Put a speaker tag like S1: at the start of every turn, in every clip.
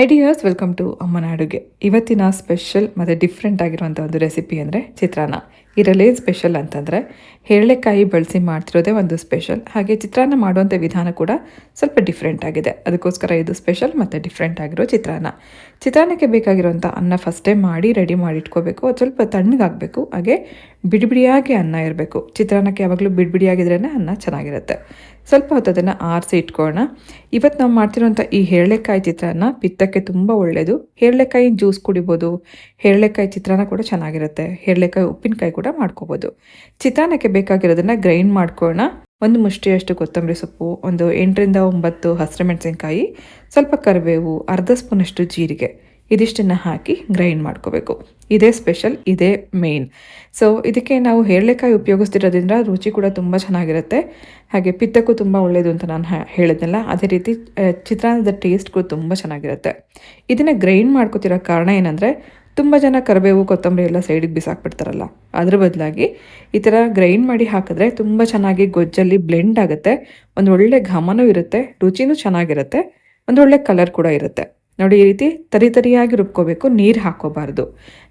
S1: Ideas welcome to ಅಮ್ಮನ ಅಡುಗೆ ಇವತ್ತಿನ ಸ್ಪೆಷಲ್ ಮತ್ತು ಡಿಫ್ರೆಂಟ್ ಆಗಿರುವಂಥ ಒಂದು ರೆಸಿಪಿ ಅಂದರೆ ಚಿತ್ರಾನ್ನ. ಇದರಲ್ಲಿ ಸ್ಪೆಷಲ್ ಅಂತಂದರೆ ಹೇಳೆಕಾಯಿ ಬಳಸಿ ಮಾಡ್ತಿರೋದೇ ಒಂದು ಸ್ಪೆಷಲ್ ಹಾಗೆ ಚಿತ್ರಾನ್ನ ಮಾಡುವಂಥ ವಿಧಾನ ಕೂಡ ಸ್ವಲ್ಪ ಡಿಫ್ರೆಂಟ್ ಆಗಿದೆ. ಅದಕ್ಕೋಸ್ಕರ ಇದು ಸ್ಪೆಷಲ್ ಮತ್ತು ಡಿಫ್ರೆಂಟ್ ಆಗಿರೋ ಚಿತ್ರಾನ್ನ. ಚಿತ್ರಾನ್ನಕ್ಕೆ ಬೇಕಾಗಿರುವಂಥ ಅನ್ನ ಫಸ್ಟೇ ಮಾಡಿ ರೆಡಿ ಮಾಡಿ ಇಟ್ಕೋಬೇಕು. ಅದು ಸ್ವಲ್ಪ ತಣ್ಣಗಾಗಬೇಕು. ಹಾಗೆ ಬಿಡಿಬಿಡಿಯಾಗಿ ಅನ್ನ ಇರಬೇಕು. ಚಿತ್ರಾನ್ನಕ್ಕೆ ಯಾವಾಗಲೂ ಬಿಡಿಬಿಡಿಯಾಗಿದ್ರೇ ಅನ್ನ ಚೆನ್ನಾಗಿರುತ್ತೆ. ಸ್ವಲ್ಪ ಹೊತ್ತು ಅದನ್ನು ಆರಿಸಿ ಇಟ್ಕೊಳ್ಳೋಣ. ಇವತ್ತು ನಾವು ಮಾಡ್ತಿರೋಂಥ ಈ ಹೇರಳೆಕಾಯಿ ಚಿತ್ರಾನ್ನ ಪಿತ್ತಕ್ಕೆ ತುಂಬ ಒಳ್ಳೆಯದು ಹೇರಳೆಕಾಯಿ ಜ್ಯೂಸ್ ಕುಡಿಬೋದು. ಹೇರಳೆಕಾಯಿ ಚಿತ್ರಾನ್ನ ಕೂಡ ಚೆನ್ನಾಗಿರುತ್ತೆ. ಹೇರಳೆಕಾಯಿ ಉಪ್ಪಿನಕಾಯಿ ಕೂಡ ಮಾಡ್ಕೋಬೋದು. ಚಿತ್ರಾನ್ನಕ್ಕೆ ಬೇಕಾಗಿರೋದನ್ನು ಗ್ರೈಂಡ್ ಮಾಡ್ಕೊಳ್ಳೋಣ. ಒಂದು ಮುಷ್ಟಿಯಷ್ಟು ಕೊತ್ತಂಬರಿ ಸೊಪ್ಪು, ಒಂದು ಎಂಟರಿಂದ ಒಂಬತ್ತು ಹಸಿರು ಮೆಣಸಿನಕಾಯಿ, ಸ್ವಲ್ಪ ಕರಿಬೇವು, ಅರ್ಧ ಸ್ಪೂನಷ್ಟು ಜೀರಿಗೆ. ಇದಿಷ್ಟನ್ನು ಹಾಕಿ ಗ್ರೈಂಡ್ ಮಾಡ್ಕೋಬೇಕು. ಇದೇ ಸ್ಪೆಷಲ್ ಇದೇ ಮೇನ್ ಸೊ ಇದಕ್ಕೆ ನಾವು ಹೇರಳೆಕಾಯಿ ಉಪಯೋಗಿಸ್ತಿರೋದ್ರಿಂದ ರುಚಿ ಕೂಡ ತುಂಬ ಚೆನ್ನಾಗಿರುತ್ತೆ. ಹಾಗೆ ಪಿತ್ತಕ್ಕೂ ತುಂಬ ಒಳ್ಳೆಯದು ಅಂತ ನಾನು ಹೇಳಿದ್ನಲ್ಲ, ಅದೇ ರೀತಿ ಚಿತ್ರಾನ್ನದ ಟೇಸ್ಟ್ ಕೂಡ ತುಂಬ ಚೆನ್ನಾಗಿರುತ್ತೆ. ಇದನ್ನು ಗ್ರೈಂಡ್ ಮಾಡ್ಕೋತಿರೋ ಕಾರಣ ಏನಂದರೆ, ತುಂಬ ಜನ ಕರಿಬೇವು, ಕೊತ್ತಂಬರಿ ಎಲ್ಲ ಸೈಡಿಗೆ ಬಿಸಾಕ್ಬಿಡ್ತಾರಲ್ಲ. ಅದ್ರ ಬದಲಾಗಿ ಈ ಥರ ಗ್ರೈಂಡ್ ಮಾಡಿ ಹಾಕಿದ್ರೆ ತುಂಬ ಚೆನ್ನಾಗಿ ಗೊಜ್ಜಲ್ಲಿ ಬ್ಲೆಂಡ್ ಆಗುತ್ತೆ. ಒಂದು ಒಳ್ಳೆ ಘಮನೂ ಇರುತ್ತೆ, ರುಚಿನೂ ಚೆನ್ನಾಗಿರುತ್ತೆ, ಒಂದು ಒಳ್ಳೆ ಕಲರ್ ಕೂಡ ಇರುತ್ತೆ. ನೋಡಿ, ಈ ರೀತಿ ತರಿ ತರಿಯಾಗಿ ರುಬ್ಕೋಬೇಕು, ನೀರು ಹಾಕೋಬಾರ್ದು.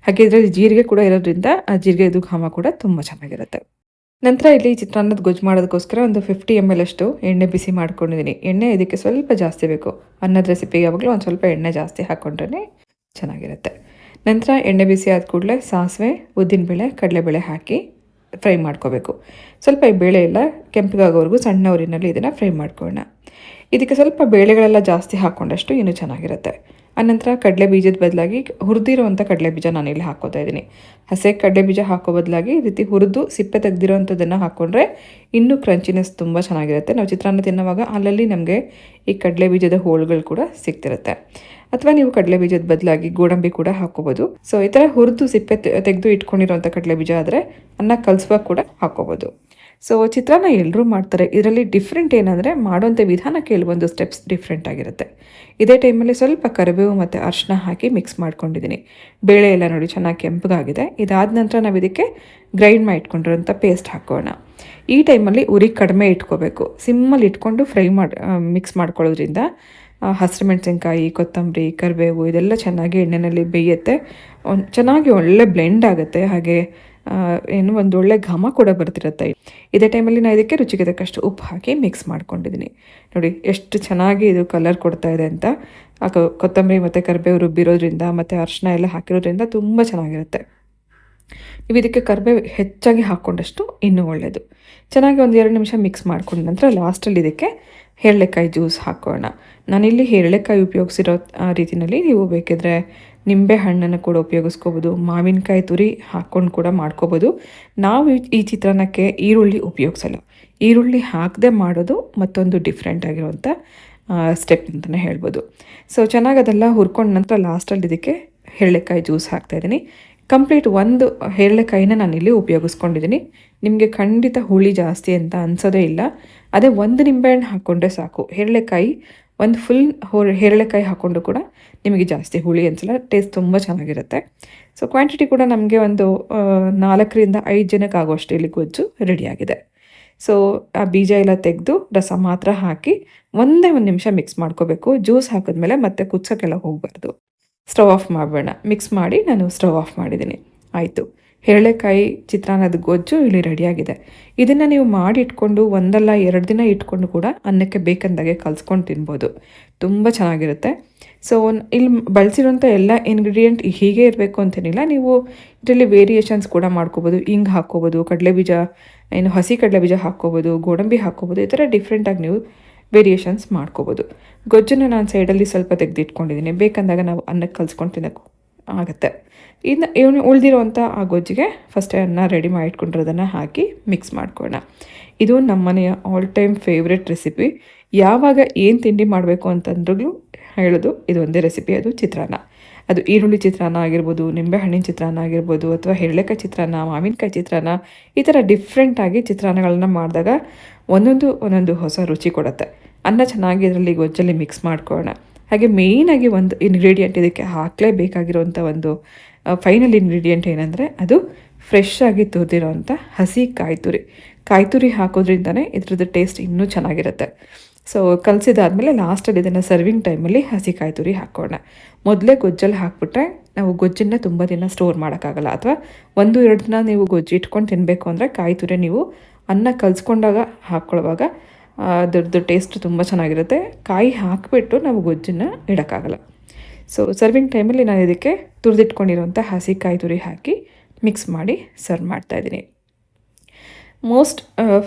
S1: ಹಾಗೆ ಇದರಲ್ಲಿ ಜೀರಿಗೆ ಕೂಡ ಇರೋದ್ರಿಂದ ಆ ಜೀರಿಗೆದು ಘಾಮ ಕೂಡ ತುಂಬ ಚೆನ್ನಾಗಿರುತ್ತೆ. ನಂತರ ಇಲ್ಲಿ ಚಿತ್ರಾನ್ನದ ಗೊಜ್ಜು ಮಾಡೋದಕ್ಕೋಸ್ಕರ ಒಂದು ಫಿಫ್ಟಿ ಎಂ ಎಲ್ ಅಷ್ಟು ಎಣ್ಣೆ ಬಿಸಿ ಮಾಡ್ಕೊಂಡಿದ್ದೀನಿ. ಎಣ್ಣೆ ಇದಕ್ಕೆ ಸ್ವಲ್ಪ ಜಾಸ್ತಿ ಬೇಕು. ಅನ್ನದ ರೆಸಿಪಿಗೆ ಯಾವಾಗಲೂ ಒಂದು ಸ್ವಲ್ಪ ಎಣ್ಣೆ ಜಾಸ್ತಿ ಹಾಕ್ಕೊಂಡ್ರೆ ಚೆನ್ನಾಗಿರುತ್ತೆ. ನಂತರ ಎಣ್ಣೆ ಬಿಸಿ ಆದ ಕೂಡಲೇ ಸಾಸಿವೆ, ಉದ್ದಿನಬೇಳೆ, ಕಡಲೆಬೇಳೆ ಹಾಕಿ ಫ್ರೈ ಮಾಡ್ಕೋಬೇಕು. ಸ್ವಲ್ಪ ಈ ಬೇಳೆ ಎಲ್ಲ ಕೆಂಪಗಾಗೋವರೆಗೂ ಸಣ್ಣ ಉರಿನಲ್ಲಿ ಇದನ್ನು ಫ್ರೈ ಮಾಡ್ಕೊಳ್ಳೋಣ. ಇದಕ್ಕೆ ಸ್ವಲ್ಪ ಬೇಳೆಗಳೆಲ್ಲ ಜಾಸ್ತಿ ಹಾಕ್ಕೊಂಡಷ್ಟು ಇನ್ನೂ ಚೆನ್ನಾಗಿರುತ್ತೆ. ಆನಂತರ ಕಡಲೆ ಬೀಜದ ಬದಲಾಗಿ ಹುರಿದಿರೋವಂಥ ಕಡಲೆ ಬೀಜ ನಾನು ಇಲ್ಲಿ ಹಾಕೋತಾ ಇದ್ದೀನಿ. ಹಸೆ ಕಡಲೆ ಬೀಜ ಹಾಕೋ ಬದಲಾಗಿ ಈ ರೀತಿ ಹುರಿದು ಸಿಪ್ಪೆ ತೆಗೆದಿರೋವಂಥದ್ದನ್ನು ಹಾಕ್ಕೊಂಡ್ರೆ ಇನ್ನೂ ಕ್ರಂಚಿನೆಸ್ ತುಂಬ ಚೆನ್ನಾಗಿರುತ್ತೆ. ನಾವು ಚಿತ್ರಾನ್ನ ತಿನ್ನುವಾಗ ಅಲ್ಲಲ್ಲಿ ನಮಗೆ ಈ ಕಡಲೆ ಬೀಜದ ಹೋಳುಗಳು ಕೂಡ ಸಿಗ್ತಿರುತ್ತೆ. ಅಥವಾ ನೀವು ಕಡಲೆ ಬೀಜದ ಬದಲಾಗಿ ಗೋಡಂಬಿ ಕೂಡ ಹಾಕೋಬಹುದು ಸೊ ಈ ತರ ಹುರಿದು ಸಿಪ್ಪೆ ತೆಗೆದು ಇಟ್ಕೊಂಡಿರುವಂತ ಕಡಲೆ ಬೀಜ ಆದ್ರೆ ಅನ್ನ ಕಲಸುವಾಗ ಕೂಡ ಹಾಕೋಬೋದು. ಸೊ ಚಿತ್ರಾನ್ನ ಎಲ್ಲರೂ ಮಾಡ್ತಾರೆ. ಇದರಲ್ಲಿ ಡಿಫ್ರೆಂಟ್ ಏನಂದರೆ ಮಾಡುವಂಥ ವಿಧಾನ ಕೆಲವೊಂದು ಸ್ಟೆಪ್ಸ್ ಡಿಫ್ರೆಂಟ್ ಆಗಿರುತ್ತೆ. ಇದೇ ಟೈಮಲ್ಲಿ ಸ್ವಲ್ಪ ಕರಿಬೇವು ಮತ್ತು ಅರಿಶಿನ ಹಾಕಿ ಮಿಕ್ಸ್ ಮಾಡ್ಕೊಂಡಿದ್ದೀನಿ. ಬೇಳೆ ಎಲ್ಲ ನೋಡಿ ಚೆನ್ನಾಗಿ ಕೆಂಪಗಾಗಿದೆ. ಇದಾದ ನಂತರ ನಾವು ಇದಕ್ಕೆ ಗ್ರೈಂಡ್ ಮಾಡಿ ಇಟ್ಕೊಂಡಿರೋಂಥ ಪೇಸ್ಟ್ ಹಾಕೋಣ. ಈ ಟೈಮಲ್ಲಿ ಉರಿ ಕಡಿಮೆ ಇಟ್ಕೋಬೇಕು. ಸಿಮ್ಮಲ್ಲಿ ಇಟ್ಕೊಂಡು ಫ್ರೈ ಮಾಡಿ ಮಿಕ್ಸ್ ಮಾಡ್ಕೊಳ್ಳೋದ್ರಿಂದ ಹಸಿರು ಮೆಣಸಿನ್ಕಾಯಿ, ಕೊತ್ತಂಬರಿ, ಕರಿಬೇವು ಇದೆಲ್ಲ ಚೆನ್ನಾಗಿ ಎಣ್ಣೆಯಲ್ಲಿ ಬೇಯುತ್ತೆ. ಒಂದು, ಚೆನ್ನಾಗಿ ಒಳ್ಳೆ ಬ್ಲೆಂಡ್ ಆಗುತ್ತೆ. ಹಾಗೆ ಏನು ಒಂದು ಒಳ್ಳೆ ಘಮ ಕೂಡ ಬರ್ತಿರುತ್ತೆ. ಇದೇ ಟೈಮಲ್ಲಿ ನಾನು ಇದಕ್ಕೆ ರುಚಿಗೆ ತಕ್ಕಷ್ಟು ಉಪ್ಪು ಹಾಕಿ ಮಿಕ್ಸ್ ಮಾಡ್ಕೊಂಡಿದ್ದೀನಿ. ನೋಡಿ, ಎಷ್ಟು ಚೆನ್ನಾಗಿ ಇದು ಕಲರ್ ಕೊಡ್ತಾ ಇದೆ ಅಂತ. ಆ ಕೊತ್ತಂಬರಿ ಮತ್ತು ಕರಿಬೇವು ರುಬ್ಬಿರೋದ್ರಿಂದ ಮತ್ತು ಅರಿಶಿನ ಎಲ್ಲ ಹಾಕಿರೋದ್ರಿಂದ ತುಂಬ ಚೆನ್ನಾಗಿರುತ್ತೆ. ನೀವು ಇದಕ್ಕೆ ಕರಿಬೇವು ಹೆಚ್ಚಾಗಿ ಹಾಕ್ಕೊಂಡಷ್ಟು ಇನ್ನೂ ಒಳ್ಳೆಯದು ಚೆನ್ನಾಗಿ ಒಂದು ಎರಡು ನಿಮಿಷ ಮಿಕ್ಸ್ ಮಾಡ್ಕೊಂಡ ನಂತರ ಲಾಸ್ಟಲ್ಲಿ ಇದಕ್ಕೆ ಹೇರಳೆಕಾಯಿ ಜ್ಯೂಸ್ ಹಾಕೋಣ. ನಾನಿಲ್ಲಿ ಹೇರಳೆಕಾಯಿ ಉಪಯೋಗಿಸಿರೋ ರೀತಿಯಲ್ಲಿ ನೀವು ಬೇಕಿದ್ರೆ ನಿಂಬೆ ಹಣ್ಣನ್ನು ಕೂಡ ಉಪಯೋಗಿಸ್ಕೋಬೋದು, ಮಾವಿನಕಾಯಿ ತುರಿ ಹಾಕ್ಕೊಂಡು ಕೂಡ ಮಾಡ್ಕೋಬೋದು. ನಾವು ಈ- ಚಿತ್ರಾನ್ನಕ್ಕೆ ಈರುಳ್ಳಿ ಉಪಯೋಗಿಸಲ್ಲ. ಈರುಳ್ಳಿ ಹಾಕದೆ ಮಾಡೋದು ಮತ್ತೊಂದು ಡಿಫ್ರೆಂಟ್ ಆಗಿರುವಂಥ ಸ್ಟೆಪ್ ಅಂತಲೇ ಹೇಳ್ಬೋದು. ಸೊ ಚೆನ್ನಾಗಿ ಅದೆಲ್ಲ ಹುರ್ಕೊಂಡ ನಂತರ ಲಾಸ್ಟಲ್ಲಿ ಇದಕ್ಕೆ ಹೇಳೆಕಾಯಿ ಜ್ಯೂಸ್ ಹಾಕ್ತಾಯಿದ್ದೀನಿ ಕಂಪ್ಲೀಟ್ ಒಂದು ಹೇರಳೆಕಾಯಿನ ಇಲ್ಲಿ ಉಪಯೋಗಿಸ್ಕೊಂಡಿದ್ದೀನಿ. ನಿಮಗೆ ಖಂಡಿತ ಹುಳಿ ಜಾಸ್ತಿ ಅಂತ ಅನ್ಸೋದೇ ಇಲ್ಲ. ಅದೇ ಒಂದು ನಿಂಬೆಹಣ್ಣು ಹಾಕ್ಕೊಂಡ್ರೆ ಸಾಕು. ಹೇರಳೆಕಾಯಿ ಒಂದು ಫುಲ್ ಹೋ ಹೇರಳೆಕಾಯಿ ಹಾಕ್ಕೊಂಡು ಕೂಡ ನಿಮಗೆ ಜಾಸ್ತಿ ಹುಳಿ ಅನ್ಸಲ್ಲ ಟೇಸ್ಟ್ ತುಂಬ ಚೆನ್ನಾಗಿರುತ್ತೆ. ಸೊ ಕ್ವಾಂಟಿಟಿ ಕೂಡ ನಮಗೆ ಒಂದು ನಾಲ್ಕರಿಂದ ಐದು ಜನಕ್ಕೆ ಆಗೋಷ್ಟು ಇಲ್ಲಿ ಗೊಜ್ಜು ರೆಡಿಯಾಗಿದೆ ಸೊ ಆ ಬೀಜ ಎಲ್ಲ ತೆಗೆದು ರಸ ಮಾತ್ರ ಹಾಕಿ ಒಂದೇ ಒಂದು ನಿಮಿಷ ಮಿಕ್ಸ್ ಮಾಡ್ಕೋಬೇಕು. ಜ್ಯೂಸ್ ಹಾಕಿದ್ಮೇಲೆ ಮತ್ತೆ ಕುದ್ಸೋಕ್ಕೆಲ್ಲ ಹೋಗಬಾರ್ದು. ಸ್ಟವ್ ಆಫ್ ಮಾಡಬೇಡ. ಮಿಕ್ಸ್ ಮಾಡಿ ನಾನು ಸ್ಟವ್ ಆಫ್ ಮಾಡಿದ್ದೀನಿ. ಆಯಿತು. ಹೇರಳೆಕಾಯಿ ಚಿತ್ರಾನ್ನದ ಗೊಜ್ಜು ಇಲ್ಲಿ ರೆಡಿಯಾಗಿದೆ. ಇದನ್ನು ನೀವು ಮಾಡಿ ಇಟ್ಕೊಂಡು ಒಂದಲ್ಲ ಎರಡು ದಿನ ಇಟ್ಕೊಂಡು ಕೂಡ ಅನ್ನಕ್ಕೆ ಬೇಕಂದಾಗೆ ಕಲ್ಸ್ಕೊಂಡು ತಿನ್ಬೋದು. ತುಂಬ ಚೆನ್ನಾಗಿರುತ್ತೆ. ಸೊ ಇಲ್ಲಿ ಬಳಸಿರೋಂಥ ಎಲ್ಲ ಇಂಗ್ರೀಡಿಯೆಂಟ್ ಹೀಗೆ ಇರಬೇಕು ಅಂತೇನಿಲ್ಲ. ನೀವು ಇದರಲ್ಲಿ ವೇರಿಯೇಷನ್ಸ್ ಕೂಡ ಮಾಡ್ಕೋಬೋದು. ಹಿಂಗೆ ಹಾಕ್ಕೋಬೋದು, ಕಡಲೆಬೀಜ, ಏನು ಹಸಿ ಕಡಲೆಬೀಜ ಹಾಕ್ಕೋಬೋದು, ಗೋಡಂಬಿ ಹಾಕ್ಕೋಬೋದು, ಈ ಥರ ಡಿಫ್ರೆಂಟಾಗಿ ನೀವು ವೇರಿಯೇಷನ್ಸ್ ಮಾಡ್ಕೋಬೋದು. ಗೊಜ್ಜನ್ನು ನಾನು ಸೈಡಲ್ಲಿ ಸ್ವಲ್ಪ ತೆಗೆದಿಟ್ಕೊಂಡಿದ್ದೀನಿ. ಬೇಕಂದಾಗ ನಾವು ಅನ್ನಕ್ಕೆ ಕಲ್ಸ್ಕೊಂಡು ತಿನ್ನೋಕ್ಕೂ ಆಗುತ್ತೆ. ಇನ್ನು ಇವನು ಉಳಿದಿರುವಂಥ ಆ ಗೊಜ್ಜಿಗೆ ಫಸ್ಟೇ ಅನ್ನ ರೆಡಿ ಮಾಡಿ ಇಟ್ಕೊಂಡಿರೋದನ್ನು ಹಾಕಿ ಮಿಕ್ಸ್ ಮಾಡ್ಕೊಳ್ಳೋಣ. ಇದು ನಮ್ಮ ಮನೆಯ ಆಲ್ ಟೈಮ್ ಫೇವ್ರೆಟ್ ರೆಸಿಪಿ ಯಾವಾಗ ಏನು ತಿಂಡಿ ಮಾಡಬೇಕು ಅಂತಂದ್ರೂ ಹೇಳೋದು ಇದೊಂದೇ ರೆಸಿಪಿ ಅದು ಚಿತ್ರಾನ್ನ. ಅದು ಈರುಳ್ಳಿ ಚಿತ್ರಾನ್ನ ಆಗಿರ್ಬೋದು, ನಿಂಬೆಹಣ್ಣಿನ ಚಿತ್ರಾನ್ನ ಆಗಿರ್ಬೋದು, ಅಥವಾ ಹೆರಳೆಕಾಯಿ ಚಿತ್ರಾನ್ನ, ಮಾವಿನಕಾಯಿ ಚಿತ್ರಾನ್ನ, ಈ ಥರ ಡಿಫ್ರೆಂಟಾಗಿ ಚಿತ್ರಾನ್ನಗಳನ್ನ ಮಾಡಿದಾಗ ಒಂದೊಂದು ಒಂದೊಂದು ಹೊಸ ರುಚಿ ಕೊಡುತ್ತೆ. ಅನ್ನ ಚೆನ್ನಾಗಿ ಇದರಲ್ಲಿ ಗೊಜ್ಜಲ್ಲಿ ಮಿಕ್ಸ್ ಮಾಡ್ಕೊಳ್ಳೋಣ. ಹಾಗೆ ಮೇಯ್ನಾಗಿ ಒಂದು ಇಂಗ್ರೀಡಿಯೆಂಟ್ ಇದಕ್ಕೆ ಹಾಕಲೇಬೇಕಾಗಿರುವಂಥ ಒಂದು ಫೈನಲ್ ಇಂಗ್ರೀಡಿಯೆಂಟ್ ಏನಂದರೆ ಅದು ಫ್ರೆಶ್ ಆಗಿ ತುರಿದಿರೋವಂಥ ಹಸಿ ಕಾಯಿ ತುರಿ ಕಾಯಿ ತುರಿ ಹಾಕೋದ್ರಿಂದನೇ ಇದ್ರದ್ದು ಟೇಸ್ಟ್ ಇನ್ನೂ ಚೆನ್ನಾಗಿರುತ್ತೆ. ಸೊ ಕಲಸಿದಾದ್ಮೇಲೆ ಲಾಸ್ಟಲ್ಲಿ ಇದನ್ನು ಸರ್ವಿಂಗ್ ಟೈಮಲ್ಲಿ ಹಸಿ ಕಾಯಿ ತುರಿ ಹಾಕೋಣ. ಮೊದಲೇ ಗೊಜ್ಜಲ್ಲಿ ಹಾಕ್ಬಿಟ್ರೆ ನಾವು ಗೊಜ್ಜನ್ನು ತುಂಬ ದಿನ ಸ್ಟೋರ್ ಮಾಡೋಕ್ಕಾಗಲ್ಲ. ಅಥವಾ ಒಂದು, ಎರಡು ದಿನ ನೀವು ಗೊಜ್ಜು ಇಟ್ಕೊಂಡು ತಿನ್ನಬೇಕು ಅಂದರೆ ಕಾಯಿ ತುರಿ ನೀವು ಅನ್ನ ಕಲಿಸ್ಕೊಂಡಾಗ ಹಾಕ್ಕೊಳ್ಳುವಾಗ ಅದ್ರದ್ದು ಟೇಸ್ಟ್ ತುಂಬ ಚೆನ್ನಾಗಿರುತ್ತೆ. ಕಾಯಿ ಹಾಕಿಬಿಟ್ಟು ನಾವು ಗೊಜ್ಜನ್ನು ಇಡೋಕ್ಕಾಗಲ್ಲ. ಸೊ ಸರ್ವಿಂಗ್ ಟೈಮಲ್ಲಿ ನಾನು ಇದಕ್ಕೆ ತುರಿದಿಟ್ಕೊಂಡಿರುವಂಥ ಹಸಿ ಕಾಯಿ ತುರಿ ಹಾಕಿ ಮಿಕ್ಸ್ ಮಾಡಿ ಸರ್ವ್ ಮಾಡ್ತಾಯಿದ್ದೀನಿ ಮೋಸ್ಟ್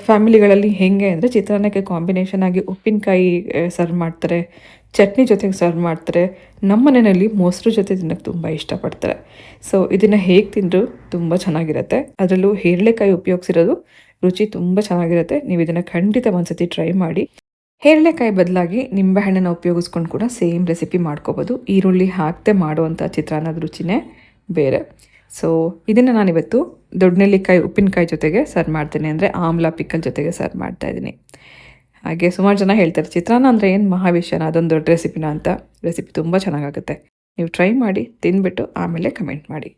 S1: ಫ್ಯಾಮಿಲಿಗಳಲ್ಲಿ ಹೇಗೆ ಅಂದರೆ ಚಿತ್ರಾನ್ನಕ್ಕೆ ಕಾಂಬಿನೇಷನ್ ಆಗಿ ಉಪ್ಪಿನಕಾಯಿ ಸರ್ವ್ ಮಾಡ್ತಾರೆ. ಚಟ್ನಿ ಜೊತೆಗೆ ಸರ್ವ್ ಮಾಡ್ತಾರೆ. ನಮ್ಮ ಮನೆಯಲ್ಲಿ ಮೊಸರು ಜೊತೆ ತಿನ್ನೋಕ್ಕೆ ತುಂಬ ಇಷ್ಟಪಡ್ತಾರೆ. ಸೊ ಇದನ್ನು ಹೇಗೆ ತಿಂದರೂ ತುಂಬ ಚೆನ್ನಾಗಿರುತ್ತೆ. ಅದರಲ್ಲೂ ಹೇರಳೆಕಾಯಿ ಉಪಯೋಗಿಸಿರೋದು ರುಚಿ ತುಂಬ ಚೆನ್ನಾಗಿರುತ್ತೆ. ನೀವು ಇದನ್ನು ಖಂಡಿತ ಒಂದ್ಸತಿ ಟ್ರೈ ಮಾಡಿ. ಹೇರಳೆಕಾಯಿ ಬದಲಾಗಿ ನಿಂಬೆಹಣ್ಣನ್ನು ಉಪಯೋಗಿಸ್ಕೊಂಡು ಕೂಡ ಸೇಮ್ ರೆಸಿಪಿ ಮಾಡ್ಕೋಬೋದು. ಈರುಳ್ಳಿ ಹಾಕದೆ ಮಾಡುವಂಥ ಚಿತ್ರಾನ್ನದ ರುಚಿನೇ ಬೇರೆ. ಸೊ ಇದನ್ನು ನಾನಿವತ್ತು ದೊಡ್ಡ ನೆಲ್ಲಿಕಾಯಿ ಉಪ್ಪಿನಕಾಯಿ ಜೊತೆಗೆ ಸರ್ವ್ ಮಾಡ್ತೀನಿ. ಅಂದರೆ ಆಮ್ಲ ಪಿಕ್ಕಲ್ ಜೊತೆಗೆ ಸರ್ವ್ ಮಾಡ್ತಾ ಇದ್ದೀನಿ. ಹಾಗೆ ಸುಮಾರು ಜನ ಹೇಳ್ತಾರೆ, ಚಿತ್ರಾನ್ನ ಅಂದರೆ ಏನು ಮಹಾವಿಷ್ಯನ ಅದೊಂದು ದೊಡ್ಡ ರೆಸಿಪಿನ ಅಂತ. ರೆಸಿಪಿ ತುಂಬ ಚೆನ್ನಾಗಾಗುತ್ತೆ. ನೀವು ಟ್ರೈ ಮಾಡಿ ತಿಂದ್ಬಿಟ್ಟು ಆಮೇಲೆ ಕಮೆಂಟ್ ಮಾಡಿ.